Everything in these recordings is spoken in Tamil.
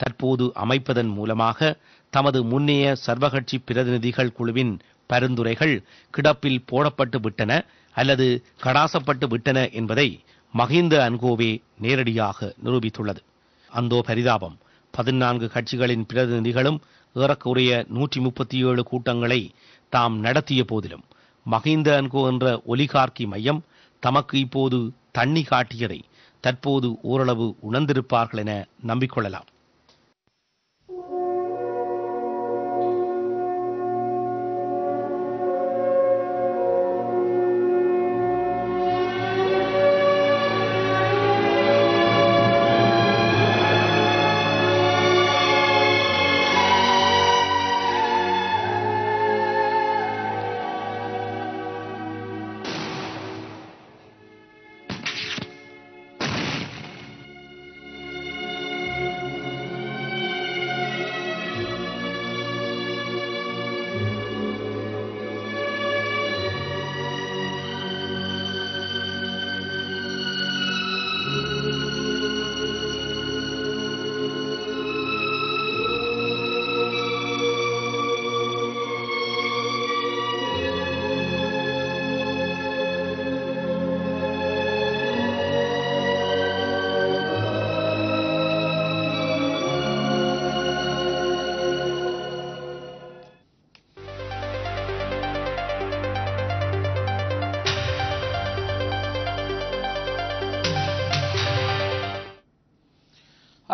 தற்போது அமைப்பதன் மூலமாக தமது முன்னைய சர்வகட்சி பிரதிநிதிகள் குழுவின் பரிந்துரைகள் கிடப்பில் போடப்பட்டு விட்டன அல்லது கடாசப்பட்டு விட்டன என்பதை மஹிந்த அன்கோவே நேரடியாக நிரூபித்துள்ளது. அந்தோ பரிதாபம். பதினான்கு கட்சிகளின் பிரதிநிதிகளும் ஏறக்குறைய நூற்றி முப்பத்தி ஏழு கூட்டங்களை தாம் நடத்திய போதிலும் மஹிந்த அன்கோ என்ற ஒலிகார்க்கி மையம் தமக்கு இப்போது தண்ணி காட்டியதை தற்போது ஓரளவு உணர்ந்திருப்பார்கள் என நம்பிக்கொள்ளலாம்.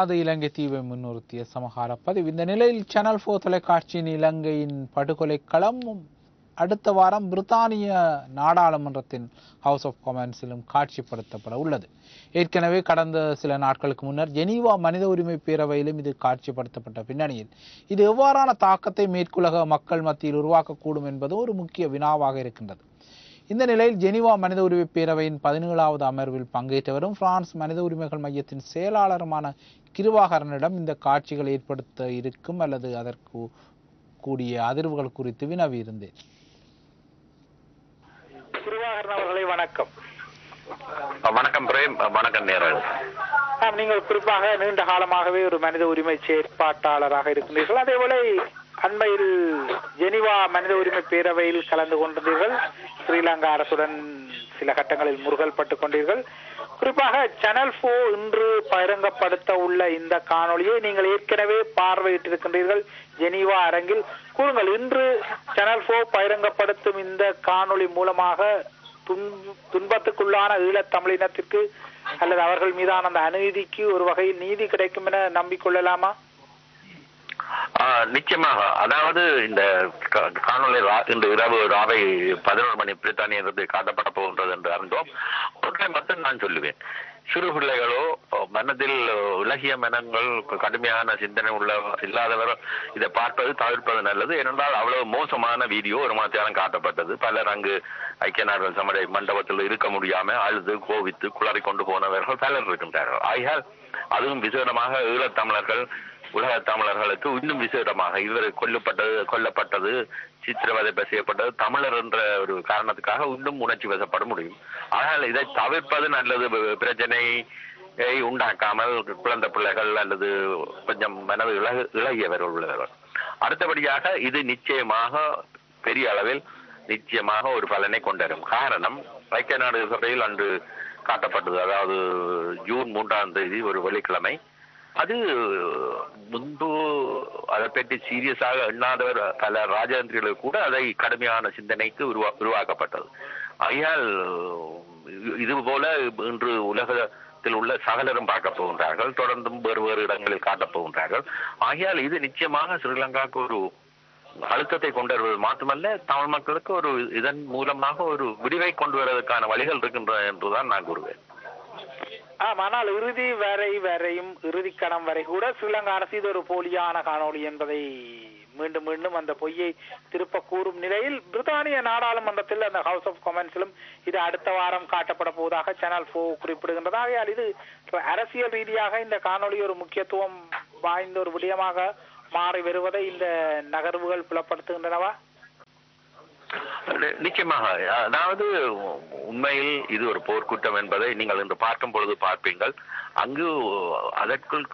அது இலங்கை தீவை முன்னிறுத்திய சமகால பதிவு. இந்த நிலையில் சேனல் போர் தொலைக்காட்சியின் இலங்கையின் படுகொலை களமும் அடுத்த வாரம் பிரித்தானிய நாடாளுமன்றத்தின் ஹவுஸ் ஆஃப் காமன்ஸிலும் காட்சிப்படுத்தப்பட உள்ளது. ஏற்கனவே கடந்த சில நாட்களுக்கு முன்னர் ஜெனீவா மனித உரிமை பேரவையிலும் இது காட்சிப்படுத்தப்பட்ட பின்னணியில். இது எவ்வாறான தாக்கத்தை மேற்குலக மக்கள் மத்தியில் உருவாக்கக்கூடும் என்பது ஒரு முக்கிய வினாவாக இருக்கின்றது. இந்த நிலையில் ஜெனீவா மனித உரிமை பேரவையின் பதினேழாவது அமர்வில் பங்கேற்றவரும் பிரான்ஸ் மனித உரிமைகள் மையத்தின் செயலாளருமான கிருவாகரனிடம் இந்த காட்சிகள் ஏற்படுத்த இருக்கும் அல்லது அதற்கு கூடிய அதிர்வுகள் குறித்து வினவி இருந்தேன். திருவாகரன் அவர்களை வணக்கம். வணக்கம் பிரேம். வணக்கம் நேரல். நீங்கள் குறிப்பாக நீண்ட காலமாகவே ஒரு மனித உரிமை செயற்பாட்டாளராக இருக்கின்றீர்கள். அதே போல அண்மையில் ஜெனிவா மனித உரிமை பேரவையில் கலந்து கொண்டிருந்தீர்கள். ஸ்ரீலங்கா அரசுடன் சில கட்டங்களில் முருகல் பட்டுக் கொண்டீர்கள் குறிப்பாக சேனல் போ இன்று பகிரங்கப்படுத்த உள்ள இந்த காணொளியை நீங்கள் ஏற்கனவே பார்வையிட்டிருக்கின்றீர்கள். ஜெனீவா அரங்கில். கூறுங்கள் இன்று சேனல் போ பகிரங்கப்படுத்தும் இந்த காணொளி மூலமாக துன்ப- துன்பத்துக்குள்ளான ஈழத் தமிழினத்திற்கு அல்லது அவர்கள் மீதான அந்த அநீதிக்கு ஒரு வகையில் நீதி கிடைக்கும் என நம்பிக்கொள்ளலாமா? நிச்சயமாக. அதாவது இந்த கா- காணொளி இன்று இரவு ராவை பதினோரு மணி பிரித்தானியிலிருந்து காட்டப்பட போகின்றது என்று அறிந்தோம். ஒன்றை மட்டும் நான் சொல்லுவேன். சிறு பிள்ளைகளோ மனதில் உலகிய மனங்கள் கடுமையான சிந்தனை உள்ள இல்லாதவர் இதை பார்ப்பது தவிர்ப்பது நல்லது. ஏனென்றால் அவ்வளவு மோசமான வீடியோ ஒரு மாத்தியாலும் காட்டப்பட்டது. பலர் அங்கு ஐக்கிய நாடுகள் சமரை மண்டபத்தில் இருக்க முடியாம அழுது கோவித்து குளறி கொண்டு போனவர்கள் பலர் இருக்கின்றார்கள். ஆகையால் அதுவும் விசேடமாக ஈழத்தமிழர்கள் உலக தமிழர்களுக்கு இன்னும் விசேடமாக இவர் கொல்லப்பட்டது கொல்லப்பட்டது சித்திரவதை செய்யப்பட்டது தமிழர் என்ற ஒரு காரணத்துக்காக இன்னும் உணர்ச்சி வசப்பட முடியும். ஆனால் இதை தவிர்ப்பது நல்லது. பிரச்சனை பிரச்சனையை உண்டாக்காமல் குழந்தை பிள்ளைகள் அல்லது கொஞ்சம் மனது இழகு இழகியவர் உள்ளவர்கள். அடுத்தபடியாக இது நிச்சயமாக பெரிய அளவில் நிச்சயமாக ஒரு பலனை கொண்டரும். காரணம் ஐக்கிய நாடு சபையில் அன்று காட்டப்பட்டது. அதாவது ஜூன் மூன்றாம் தேதி ஒரு வெள்ளிக்கிழமை. அது அதை பற்றி சீரியஸாக எண்ணாதவர் பல ராஜேந்திரிகள் கூட அதை கடுமையான சிந்தனைக்கு உருவா உருவாக்கப்பட்டது. ஆகையால் இது- போல இன்று உலகத்தில் உள்ள சகலரும் பார்க்க போகின்றார்கள். தொடர்ந்தும் வேறு வேறு இடங்களில் காட்டப் போகின்றார்கள். ஆகையால் இது நிச்சயமாக ஸ்ரீலங்காவுக்கு ஒரு அழுத்தத்தை கொண்டு வருவது. மட்டுமல்ல தமிழ் மக்களுக்கு ஒரு இதன் மூலமாக ஒரு விடிவை கொண்டு வருவதற்கான வழிகள் இருக்கின்றன என்றுதான் நான் கூறுவேன். ஆம் ஆனால் இறுதி வரை வரையும் இறுதி கணம் வரை கூட ஸ்ரீலங்கா அரசு இது ஒரு போலியான காணொளி என்பதை மீண்டும் மீண்டும் அந்த பொய்யை திருப்ப கூறும் நிலையில் பிரித்தானிய நாடாளுமன்றத்தில் அந்த ஹவுஸ் ஆஃப் கமெண்ட்ஸிலும் இது அடுத்த வாரம் காட்டப்பட போவதாக சேனல் போ குறிப்பிடுகின்றது. ஆகையால் இது அரசியல் ரீதியாக இந்த காணொளி ஒரு முக்கியத்துவம் வாய்ந்த ஒரு விடயமாக மாறி வருவதை இந்த நகர்வுகள் புலப்படுத்துகின்றனவா? நிச்சயமாக. அதாவது உண்மையில் இது ஒரு போர்க்குற்றம் என்பதை நீங்கள் இன்று பார்க்கும் பொழுது பார்ப்பீங்கள். அங்கு அதற்குள்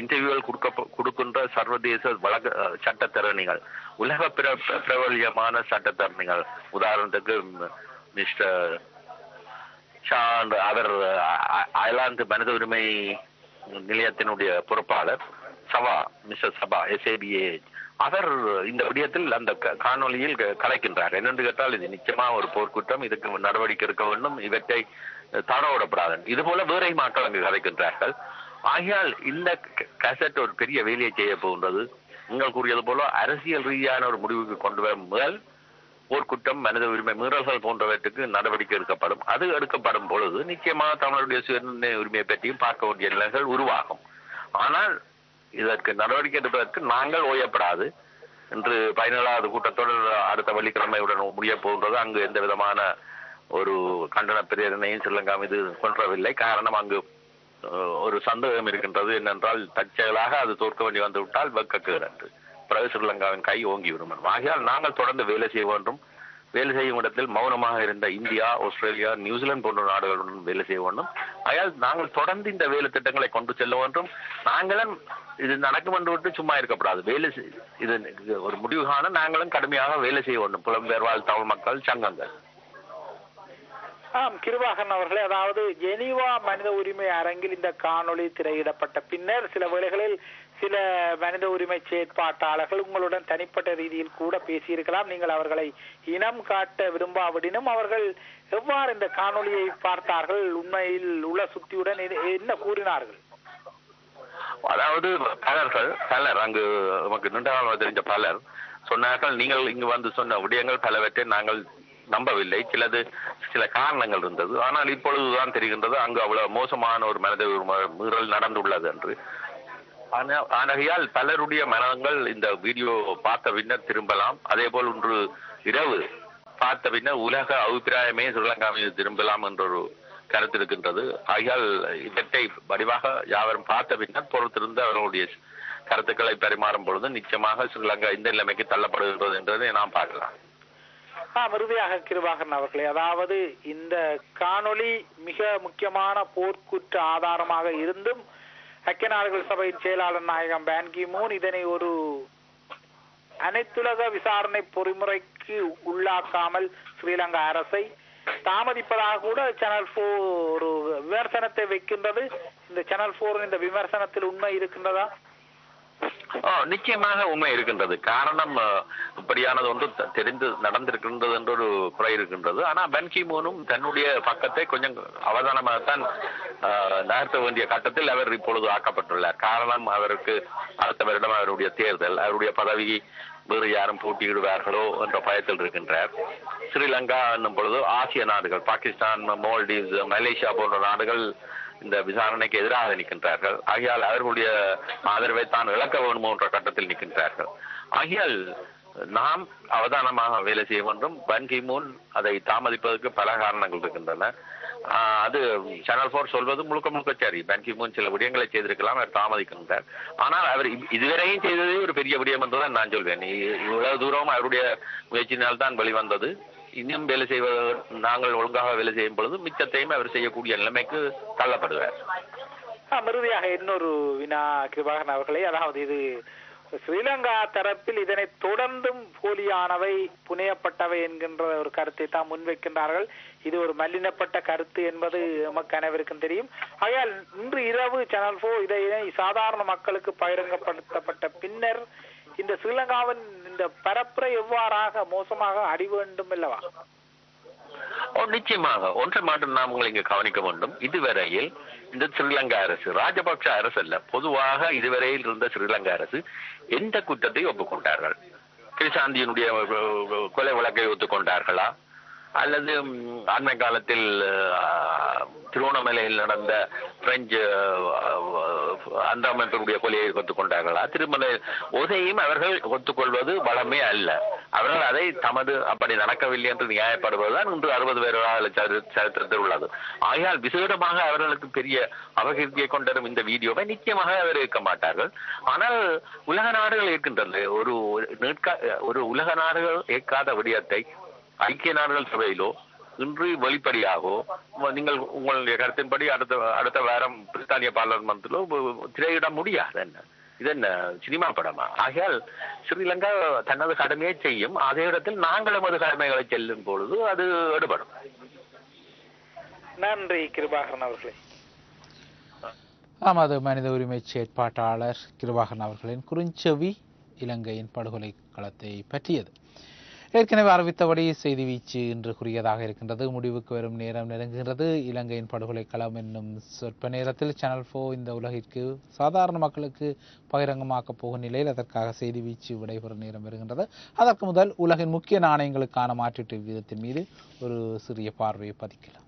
இன்டர்வியூவில் கொடுக்க கொடுக்கின்ற சர்வதேச வழக்கு சட்டத்தரணிகள் உலக பிர பிரபல்யமான சட்டத்தரணிகள். உதாரணத்துக்கு மிஸ்டர் ஷான் அவர் அயர்லாந்து மனித உரிமை நிலையத்தினுடைய பொறுப்பாளர் சபா மிஸ்டர் சபா எஸ்ஏபிஏ அவர் இந்த விடயத்தில் அந்த க- காணொளியில் க- கலைக்கின்றார். என்னென்று கேட்டால் இது நிச்சயமா ஒரு போர்க்குற்றம் இதுக்கு நடவடிக்கை எடுக்க வேண்டும் இவற்றை தடவிடப்படாது இது போல வேறை மக்கள் அங்கு கலைக்கின்றார்கள் ஆகையால் இந்த கசட் ஒரு பெரிய வேலையை செய்ய போகின்றது. நீங்கள் கூறியது போல அரசியல் ரீதியான ஒரு முடிவுக்கு கொண்டு வரும் முதல் போர்க்குற்றம் மனித உரிமை மீறல்கள் போன்றவற்றுக்கு நடவடிக்கை எடுக்கப்படும். அது எடுக்கப்படும் பொழுது நிச்சயமாக தமிழருடைய சுய உரிமையை பற்றியும் பார்க்க வேண்டிய நிலைகள் உருவாகும். ஆனால் இதற்கு நடவடிக்கை எடுப்பதற்கு நாங்கள் ஓயப்படாது இன்று பதினேழாவது கூட்டத்தொடர் அடுத்த வெள்ளிக்கிழமையுடன் முடிய போகின்றது. அங்கு எந்த விதமான ஒரு கண்டன பிரேரணையும் ஸ்ரீலங்கா மீது கொன்றவில்லை. காரணம் அங்கு ஒரு சந்தேகம் இருக்கின்றது. என்னென்றால் தற்செயலாக அது தோற்க வேண்டி வந்துவிட்டால் வெக்கக்கேடு என்று. பிறகு ஸ்ரீலங்காவின் கை ஓங்கி விடும் ஆகையால் நாங்கள் தொடர்ந்து வேலை செய்ய வேண்டும். வேலை செய்யும் இடத்தில் மௌனமாக இருந்த இந்தியா ஆஸ்திரேலியா நியூசிலாந்து போன்ற நாடுகளுடன் வேலை செய்ய வேண்டும். ஆகையால் நாங்கள் தொடர்ந்து இந்த வேலை திட்டங்களை கொண்டு செல்ல வேண்டும். நாங்களும் இது நடக்கும் என்று விட்டு சும்மா இருக்கக்கூடாது வேலை செய்- இது ஒரு முடிவு காண நாங்களும் கடுமையாக வேலை செய்ய வேண்டும். புலம்பெயர் வாழ் தமிழ் மக்கள் சங்கங்கள். ஆம் கிருவாகன் அவர்களே அதாவது ஜெனீவா மனித உரிமை அரங்கில் இந்த காணொளி திரையிடப்பட்ட பின்னர் சில வேளைகளில் சில மனித உரிமை செயற்பாட்டாளர்கள் உங்களுடன் தனிப்பட்ட ரீதியில் கூட பேசியிருக்கலாம். நீங்கள் அவர்களை இனம் காட்ட விரும்பாவிடினும் அவர்கள் எவ்வாறு இந்த காணொலியை பார்த்தார்கள்? உண்மையில் உள்ள சுத்தியுடன் என்ன கூறினார்கள்? அதாவது பலர்கள் பலர் அங்கு நமக்கு நீண்டகாலம் தெரிஞ்ச பலர் சொன்னார்கள் நீங்கள் இங்கு வந்து சொன்ன விடயங்கள் பலவற்றை நாங்கள் நம்பவில்லை. சிலது சில காரணங்கள் இருந்தது. ஆனால் இப்பொழுதுதான் தெரிகின்றது அங்கு அவ்வளவு மோசமான ஒரு மனித மீறல் நடந்துள்ளது என்று. ஆனகையால் பலருடைய மனங்கள் இந்த வீடியோ பார்த்த பின்னர் திரும்பலாம். அதே போல் ஒன்று இரவு பார்த்த பின்னர் உலக அபிப்பிராயமே ஸ்ரீலங்கா மீது திரும்பலாம் என்ற ஒரு கருத்து இருக்கின்றது. ஆகையால் இவற்றை வடிவாக யாவரும் பார்த்த பின்னர் பொறுத்திருந்து அவர்களுடைய கருத்துக்களை பரிமாறும் பொழுது நிச்சயமாக ஸ்ரீலங்கா இந்த நிலைமைக்கு தள்ளப்படுகின்றது என்பதை நாம் பார்க்கலாம். ஆம் இறுதியாக கிருபாகரன் அவர்களே அதாவது இந்த காணொளி மிக முக்கியமான போர்க்குற்ற ஆதாரமாக இருந்தும் ஐக்கிய நாடுகள் சபையின் செயலாளர் நாயகம் பேன்கி மூன் இதனை ஒரு அனைத்துலக விசாரணை பொறிமுறைக்கு உள்ளாக்காமல் ஸ்ரீலங்கா அரசை தாமதிப்பதாக கூட சேனல் போர் ஒரு விமர்சனத்தை வைக்கின்றது. இந்த சேனல் போரின் இந்த விமர்சனத்தில் உண்மை இருக்கின்றதா? நிச்சயமாக உண்மை இருக்கின்றது. காரணம் இப்படியானது ஒன்று தெரிந்து நடந்திருக்கின்றது என்ற ஒரு குறை இருக்கின்றது. ஆனால் பன்கி மூனும் தன்னுடைய பக்கத்தை கொஞ்சம் அவதானமாகத்தான் நகர்த்த வேண்டிய கட்டத்தில் அவர் இப்பொழுது ஆக்கப்பட்டுள்ளார். காரணம் அவருக்கு அடுத்த வருடம் அவருடைய தேர்தல் அவருடைய பதவி வேறு யாரும் போட்டியிடுவார்களோ என்ற பயத்தில் இருக்கின்றார். ஸ்ரீலங்கா என்னும் பொழுது ஆசிய நாடுகள் பாகிஸ்தான் மால்டீவ்ஸ் மலேசியா போன்ற நாடுகள் இந்த விசாரணைக்கு எதிராக நிற்கின்றார்கள். ஆகையால் அவர்களுடைய ஆதரவை தான் இழக்க வேண்டும் என்ற கட்டத்தில் நிற்கின்றார்கள். ஆகையால் நாம் அவதானமாக வேலை செய்ய வேண்டும். பன்கி மூன் அதை தாமதிப்பதற்கு பல காரணங்கள் இருக்கின்றன. அது சேனல் போர் சொல்வது முழுக்க முழுக்க சரி. பன் கி மூன் சில விடயங்களை செய்திருக்கலாம் அவர் தாமதிக்கின்றார். ஆனால் அவர் இதுவரையும் செய்ததே ஒரு பெரிய விடயம் என்றுதான் நான் சொல்வேன். இவ்வளவு தூரம் அவருடைய முயற்சியினால் தான் வெளிவந்தது. இன்னும் வேலை செய்வதற்கு நாங்கள் ஒழுங்காக வேலை செய்யும் பொழுது மிச்சத்தையும் அவர் செய்யக்கூடிய நிலைமைக்கு தள்ளப்படுவார். ஆம், இறுதியாக இன்னொரு வினா கிருபாகரன் அவர்களே அதாவது இது ஸ்ரீலங்கா தரப்பில் இதனை தொடர்ந்தும் போலியானவை புனையப்பட்டவை என்கின்ற ஒரு கருத்தை தான் முன்வைக்கின்றார்கள். இது ஒரு மல்லினப்பட்ட கருத்து என்பது நமக்கு அனைவருக்கும் தெரியும். ஆகையால் இன்று இரவு சேனல் போ இதை சாதாரண மக்களுக்கு பகிரங்கப்படுத்தப்பட்ட பின்னர் இந்த ஸ்ரீலங்காவின் இந்த பரப்புரை எவ்வாறாக மோசமாக அடி வேண்டும் அல்லவா? ஓ நிச்சயமாக. ஒன்றை மாற்றம் நாம் இங்கு கவனிக்க வேண்டும். இதுவரையில் இந்த ஸ்ரீலங்கா அரசு ராஜபக்ஷ அரசு அல்ல பொதுவாக இதுவரையில் இருந்த ஸ்ரீலங்கா அரசு எந்த குற்றத்தை ஒப்புக்கொண்டார்கள்? கிருஷாந்தியினுடைய கொலை வழக்கை ஒத்துக்கொண்டார்களா? அல்லது அண்மை காலத்தில் திருவண்ணாமலையில் நடந்த பிரெஞ்சு அஹ், அந்த அமைப்பினுடைய கொலையை ஒத்துக்கொண்டார்களா திருமலை உதையும் அவர்கள் ஒத்துக்கொள்வது வளமே அல்ல. அவர்கள் அதை தமது அப்படி நடக்கவில்லை என்று நியாயப்படுவதுதான் இன்று அறுபது பேரால சரித்திரத்தில் உள்ளது. ஆகையால் விசேடமாக அவர்களுக்கு பெரிய அபகீர்த்தியை கொண்டிருக்கும் இந்த வீடியோவை நிச்சயமாக அவர் இருக்க மாட்டார்கள். ஆனால் உலக நாடுகள் இருக்கின்றது. ஒரு ஒரு உலக நாடுகள் ஏற்காத விடயத்தை ஐக்கிய நாடுகள் சபையிலோ இன்று வெளிப்படையாகவோ உங்க- நீங்கள் உங்களுடைய கருத்தின்படி அடுத்த அடுத்த வாரம் பிரித்தானிய பார்லமெண்ட்டிலோ திரையிட முடியாது. என்ன? இது என்ன? சினிமா படமா? ஆகையால் ஸ்ரீலங்கா தனது கடமையை செய்யும் அதே இடத்தில் நாங்கள் எமது கடமைகளை செல்லும் பொழுது அது எடுபடும். நன்றி கிருபாகரன் அவர்களே. நமது மனித உரிமை செயற்பாட்டாளர் கிருபாகரன் அவர்களின் குறுஞ்செவி இலங்கையின் படுகொலை களத்தை பற்றியது. ஏற்கனவே அறிவித்தபடி செய்தி வீச்சு இன்று குறியதாக இருக்கின்றது. முடிவுக்கு வரும் நேரம் நெருங்குகின்றது. இலங்கையின் படுகொலை களம் என்னும் சொற்ப நேரத்தில் சேனல் ஃபோ இந்த உலகிற்கு சாதாரண மக்களுக்கு பகிரங்கமாக்கப் போகும் நிலையில் அதற்காக செய்தி வீச்சு விடைபெறும் நேரம் வருகின்றது. அதற்கு முதல் உலகின் முக்கிய நாணயங்களுக்கான மாற்றீட்டு விகிதத்தின் மீது ஒரு சிறிய பார்வையை பதிக்கலாம்.